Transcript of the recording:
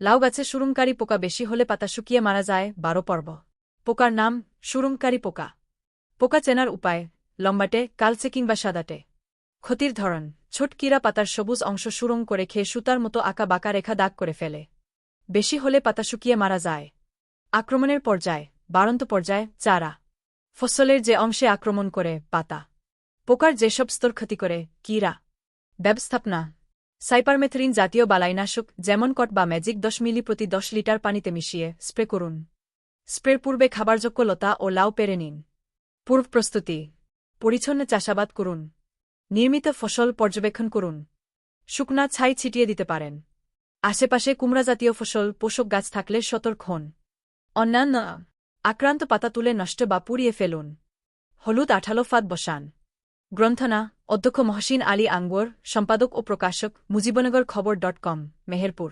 লাউ গাছে সুরুংকারী পোকা বেশি হলে পাতা শুকিয়ে মারা যায়, বারো পর্ব। পোকার নাম সুরুংকারী পোকা। পোকা চেনার উপায়, লম্বাটে, কালচে কিংবা সাদাটে। ক্ষতির ধরন ছোটকিরা পাতার সবুজ অংশ সুরং করে খেয়ে সুতার মতো আঁকা বাঁকা রেখা দাগ করে ফেলে। বেশি হলে পাতা শুকিয়ে মারা যায়। আক্রমণের পর্যায়, বাড়ন্ত পর্যায়, চারা। ফসলের যে অংশে আক্রমণ করে, পাতা। পোকার যেসব স্তর ক্ষতি করে, কীরা। ব্যবস্থাপনা সাইপারমেথরিন জাতীয় বালাইনাশক, যেমন কট বা ম্যাজিক দশ মিলি প্রতি দশ লিটার পানিতে মিশিয়ে স্প্রে করুন। স্প্রের পূর্বে খাবারযোগ্য লতা ও লাউ পেরে নিন। পূর্ব প্রস্তুতি। পরিচ্ছন্ন চাষাবাদ করুন। নির্মিত ফসল পর্যবেক্ষণ করুন। শুকনা ছাই ছিটিয়ে দিতে পারেন। আশেপাশে কুমড়া জাতীয় ফসল, পোষক গাছ থাকলে সতর্ক হন। অন্যান্য আক্রান্ত পাতা তুলে নষ্ট বা পুড়িয়ে ফেলুন। হলুদ আঠালো ফাঁদ বসান। গ্রন্থনা অধ্যক্ষ মহসিন আলী আঙ্গুর সম্পাদক ও প্রকাশক মুজিবনগর খবর ডট কম মেহেরপুর।